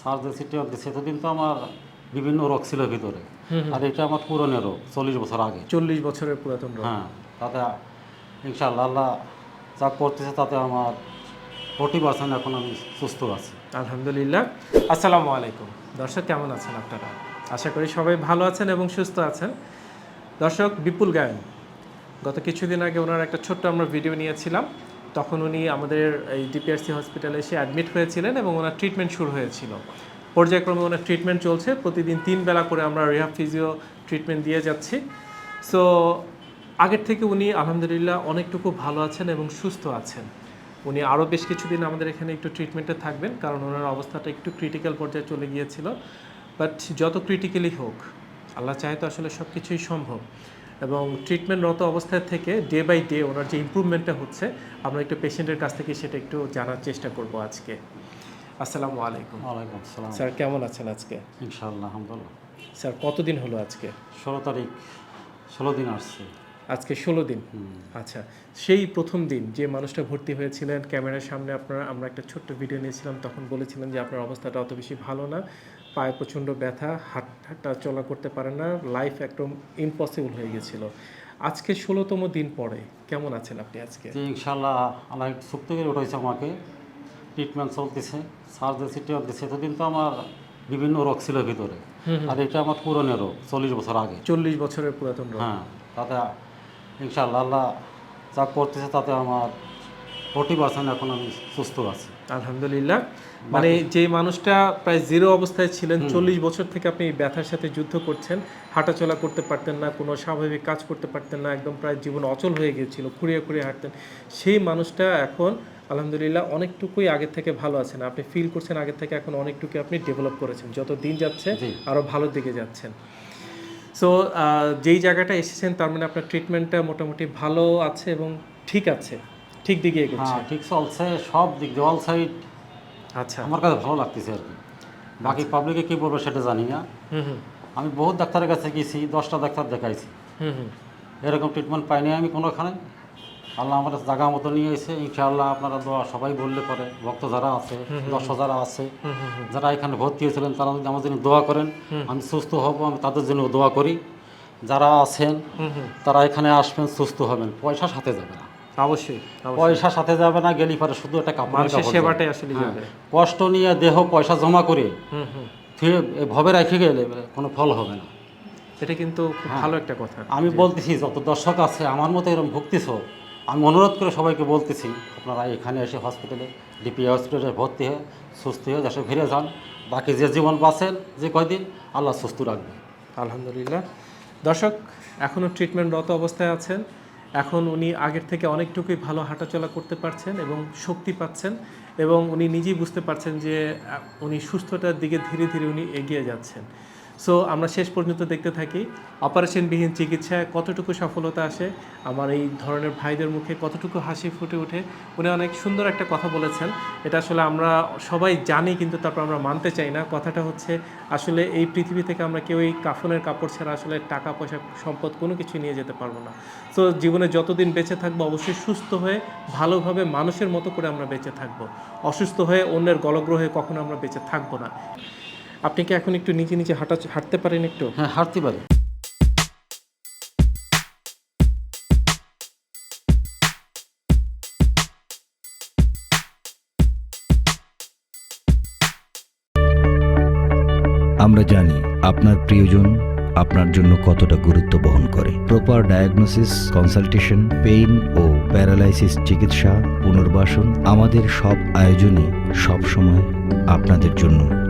Surgery treatment দিচ্ছে এতদিন তো আমার বিভিন্ন রোগ ছিল ভিতরে। আর এটা আমার পুরনো রোগ চল্লিশ বছর আগে। চল্লিশ বছরের পুরাতন হ্যাঁ তাতে ইনশাআল্লাহ আল্লাহ যা করতেছে তাতে আমার ফোর্টি পার্সেন্ট এখন আমি সুস্থ আছি। আলহামদুলিল্লাহ। আসসালামু আলাইকুম। দর্শক কেমন আছেন আপনারা? আশা করি সবাই ভালো আছেন এবং সুস্থ আছেন। দর্শক বিপুল গায়ন। গত কিছুদিন আগে ওনার একটা ছোট্ট আমরা ভিডিও নিয়েছিলাম। তখন উনি আমাদের এই ডিপিআরসি হসপিটালে এসে অ্যাডমিট হয়েছিলেন এবং ওনার ট্রিটমেন্ট শুরু হয়েছিল। পর্যায়ক্রমে ওনার ট্রিটমেন্ট চলছে, প্রতিদিন তিন বেলা করে আমরা রিহাব ফিজিও ট্রিটমেন্ট দিয়ে যাচ্ছি। সো আগের থেকে উনি আলহামদুলিল্লাহ অনেকটুকু ভালো আছেন এবং সুস্থ আছেন। উনি আরও বেশ কিছুদিন আমাদের এখানে একটু ট্রিটমেন্টে থাকবেন, কারণ ওনার অবস্থাটা একটু ক্রিটিক্যাল পর্যায়ে চলে গিয়েছিল। বাট যত ক্রিটিক্যালি হোক, আল্লাহ চাহে তো আসলে সব কিছুই সম্ভব। এবং ট্রিটমেন্টরত অবস্থায় থেকে ডে বাই ডে ওনার যে ইম্প্রুভমেন্টটা হচ্ছে আমরা একটু পেশেন্টের কাছ থেকে সেটা একটু জানার চেষ্টা করব আজকে। আসসালামু আলাইকুম। ওয়ালাইকুম আসসালাম। স্যার কেমন আছেন আজকে? ইনশাআল্লাহ আলহামদুলিল্লাহ। স্যার কতদিন হলো আজকে? ষোলো তারিখ ষোলো দিন আসছে। আজকে ষোলো দিন। আচ্ছা সেই প্রথম দিন যে মানুষটা ভর্তি হয়েছিলেন ক্যামেরার সামনে আপনারা আমরা একটা ছোট্ট ভিডিও নিয়েছিলাম তখন বলেছিলেন যে আপনার অবস্থাটা অত বেশি ভালো না। পায়ে প্রচণ্ড ব্যথা হাট হাঁটা চলা করতে পারে না লাইফ একদম ইম্পসিবল হয়ে গেছিল। আজকে ষোলোতম দিন পরে কেমন আছেন আপনি আজকে? যে ইনশাআল্লাহ আল্লাহ সুপ্ত করে উঠেছে আমাকে। ট্রিটমেন্ট চলতেছে সার্জারি ট্রিটমেন্ট দিচ্ছে এতদিন তো আমার বিভিন্ন রোগ ছিল ভিতরে। আর এটা আমার পুরনো রোগ চল্লিশ বছর আগে। চল্লিশ বছরের পুরাতন রোগ। হ্যাঁ তাতে ইনশাআল্লাহ আল্লাহ যা করতেছে তাতে আমার ফোর্টি পার্সেন্ট এখন আমি সুস্থ আছি। আলহামদুলিল্লাহ। মানে যে মানুষটা প্রায় জিরো অবস্থায় ছিলেন চল্লিশ বছর থেকে আপনি ব্যথার সাথে যুদ্ধ করছেন হাঁটাচলা করতে পারতেন না কোনো স্বাভাবিক কাজ করতে পারতেন না একদম প্রায় জীবন অচল হয়ে গিয়েছিল খুঁড়িয়ে খুঁড়িয়ে হাঁটতেন। সেই মানুষটা এখন আলহামদুলিল্লাহ অনেকটুকুই আগের থেকে ভালো আছেন। আপনি ফিল করছেন আগের থেকে এখন অনেকটুকু আপনি ডেভেলপ করেছেন। যত দিন যাচ্ছে। আরও ভালোর দিকে যাচ্ছেন। সো যেই জায়গাটা এসেছেন তার মানে আপনার ট্রিটমেন্টটা মোটামুটি ভালো আছে এবং ঠিক আছে। ঠিক দিকে এগোচ্ছে। হ্যাঁ ঠিক চলছে সব দিক দিয়ে অল সাইড আচ্ছা। আমার কাছে ভালো লাগতেছে আর কি। বাকি পাবলিকে কী বলব সেটা জানি না। আমি বহুত ডাক্তারের কাছে গেছি দশটা ডাক্তার দেখাইছি। এরকম ট্রিটমেন্ট পাইনি আমি কোনোখানে। আল্লাহ আমার জায়গা মতো নিয়ে এসে ইনশাআল্লাহ আপনারা দোয়া সবাই বললে পরে। ভক্ত যারা আছে দর্শক যারা আছে যারা এখানে ভর্তি হয়েছিলেন তারা যদি আমার জন্য দোয়া করেন আমি সুস্থ হব আমি তাদের জন্য দোয়া করি। যারা আছেন তারা এখানে আসবেন সুস্থ হবেন পয়সা সাথে যাবে না। অবশ্যই। পয়সা সাথে যাবে না গেলি পরে শুধু একটা কাপড় মানুষের সেবাটাই আসলে কষ্ট নিয়ে দেহ পয়সা জমা করে ভবে রেখে গেলে কোনো ফল হবে না। এটা কিন্তু খুব ভালো একটা কথা। আমি বলতেছি যত দর্শক আছে আমার মতো এরকম ভুগতেছ আমি অনুরোধ করে সবাইকে বলতেছি আপনারা এখানে এসে হসপিটালে ডিপি হসপিটালে ভর্তি হয়ে সুস্থ হয়ে দেশে ফিরে যান। বাকি যে জীবন বাঁচেন যে কয়দিন আল্লাহ সুস্থ রাখবে। আলহামদুলিল্লাহ। দর্শক এখনও ট্রিটমেন্টরত অবস্থায় আছেন। এখন উনি আগের থেকে অনেকটুকুই ভালো হাঁটাচলা করতে পারছেন এবং শক্তি পাচ্ছেন এবং উনি নিজেই বুঝতে পারছেন যে উনি সুস্থতার দিকে ধীরে ধীরে উনি এগিয়ে যাচ্ছেন। সো আমরা শেষ পর্যন্ত দেখতে থাকি। অপারেশনবিহীন চিকিৎসায় কতটুকু সফলতা আসে? আমার এই ধরনের ভাইদের মুখে কতটুকু হাসি ফুটে ওঠে? উনি অনেক সুন্দর একটা কথা বলেছেন। এটা আসলে আমরা সবাই জানি, কিন্তু তারপর আমরা মানতে চাই না। কথাটা হচ্ছে, আসলে এই পৃথিবী থেকে আমরা কেউ এই কাফনের কাপড় ছাড়া আসলে টাকা, পয়সা, সম্পদ কোনো কিছু নিয়ে যেতে পারব না। তো জীবনে যতদিন বেঁচে থাকব, অবশ্যই সুস্থ হয়ে, ভালোভাবে মানুষের মতো করে আমরা বেঁচে থাকব। অসুস্থ হয়ে অন্যের গলগ্রহে কখনো আমরা বেঁচে থাকব না। আপনি কি এখন একটু নিচে নিচে হাঁটা হাঁটতে পারেন একটু? হ্যাঁ হাঁটতে পারি। আমরা জানি আপনার প্রিয়জন আপনার জন্য কতটা গুরুত্ব বহন করে। প্রপার ডায়াগনোসিস কনসালটেশন পেইন ও প্যারালাইসিস চিকিৎসা পুনর্বাসন আমাদের সব আয়োজনই সব সময় আপনাদের জন্য